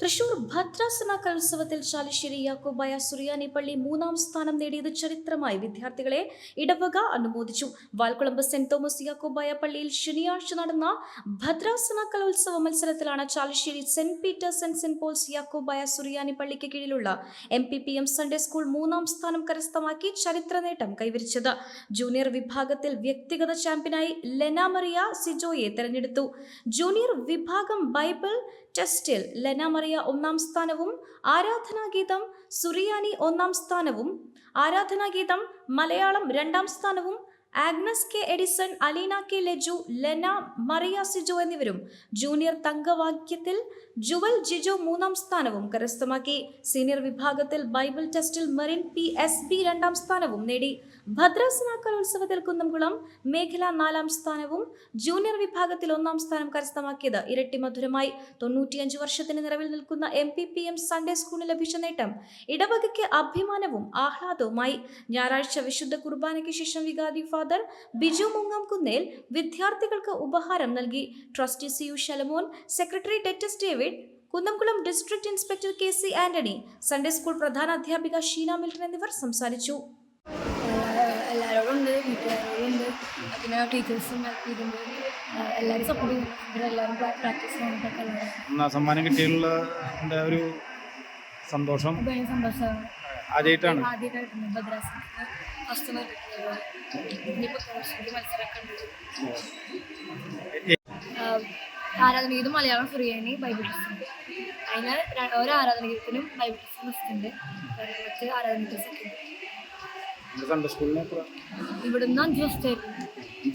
തൃശൂർ ഭദ്രാസന കലോത്സവത്തിൽ ചാലിശ്ശേരി യാക്കോബായ സുറിയാനി പള്ളി മൂന്നാം സ്ഥാനം നേടിയത് ചരിത്രമായി വിദ്യാർത്ഥികളെ ഇടവക അനുമോദിച്ചു. വാൽക്കുളമ്പ് സെന്റ് തോമസ് യാക്കോബായ പള്ളിയിൽ ശനിയാഴ്ച നടന്ന ഭദ്രാസന കലോത്സവ മത്സരത്തിലാണ് Chalissery saint Peter's and saint Paul's Yakobaya Suriyani പള്ളിക്ക് കീഴിലുള്ള M P P M Sunday school മൂന്നാം സ്ഥാനം കരസ്ഥമാക്കി ചരിത്ര നേട്ടം കൈവരിച്ചത്. ജൂനിയർ വിഭാഗത്തിൽ വ്യക്തിഗത ചാമ്പ്യനായി ലെനാമറിയ സിജോയെ തെരഞ്ഞെടുത്തു. ജൂനിയർ വിഭാഗം ബൈബിൾ ടെസ്റ്റിൽ ലെന ഒന്നാം സ്ഥാനവും ആരാധനാഗീതം സുറിയാനി ഒന്നാം സ്ഥാനവും ആരാധനാഗീതം മലയാളം രണ്ടാം സ്ഥാനവും Agnes K Edison Aleena K Leju Lena Mariya Siju എന്നിവരും ജൂനിയർ തങ്കവാക്യത്തിൽ ജുവൽ ജിജു മൂന്നാം സ്ഥാനവും കരസ്ഥമാക്കി. സീനിയർ വിഭാഗത്തിൽ ബൈബിൾ ടെസ്റ്റിൽ മെറിൻ പി എസ് ബി രണ്ടാം സ്ഥാനവും നേടി. ഭദ്രാസന കലോത്സവത്തിൽ കുന്നംകുളം മേഖല നാലാം സ്ഥാനവും ജൂനിയർ വിഭാഗത്തിൽ ഒന്നാം സ്ഥാനം കരസ്ഥമാക്കിയത് ഇരട്ടി മധുരമായി. തൊണ്ണൂറ്റിയഞ്ച് വർഷത്തിന് നിറവിൽ നിൽക്കുന്ന M P P M Sunday സ്കൂളിന് ലഭിച്ച നേട്ടം ഇടവകയ്ക്ക് അഭിമാനവും ആഹ്ലാദവുമായി. ഞായറാഴ്ച വിശുദ്ധ കുർബാനയ്ക്ക് ശേഷം വികാരി ഫാദർ ബിജു മുങ്ങാംകുന്നേൽ വിദ്യാർത്ഥികൾക്ക് ഉപഹാരം നൽകി. Trustee C U Shalamon secretary Titus David Kunnamkulam district inspector K C Antony Sunday school പ്രധാന അധ്യാപിക ഷീന മിൽട്ടൺ എന്നിവർ സംസാരിച്ചു. എല്ലാവരോടും ഉണ്ട് വീട്ടുകാരോടും ഉണ്ട് പിന്നെ ടീച്ചേഴ്സും ഇതുണ്ട്. എല്ലാവരും സപ്പോർട്ട് ചെയ്യുന്നു. ഇവരെല്ലാവരും പ്രാക്ടീസ് ചെയ്യാനൊക്കെ എല്ലാവരും ഒന്നാം സമ്മാനം കിട്ടിയുള്ള ഒരു സന്തോഷം? ഭയങ്കര സന്തോഷമാണ് ആദ്യമായിട്ടാണ്. ആദ്യമായിട്ടായിരുന്നു ഭദ്രാസന ഫസ്റ്റ് നോക്കിയിട്ടുള്ളത് ഇനിയിപ്പോൾ കുറച്ചുകൂടി മത്സരമൊക്കെ ഉണ്ട് ആഹ് ആരാധനഗീതം മലയാളം ഫ്രീയാനി ബൈബിൾ ടെസ്റ്റ് അതിന് ര- ആരാധന ആരാധനഗീതത്തിനും ബൈബിൾ ടെസ്റ്റ് ഫസ്റ്റ് ഉണ്ട്. മറ്റ് ആരാധന ടെസ്റ്റ് ഒക്കെ. ഉണ്ട് ഇവിടുന്ന് അഞ്ച് ദിവസത്തായിരുന്നു അഞ്ച്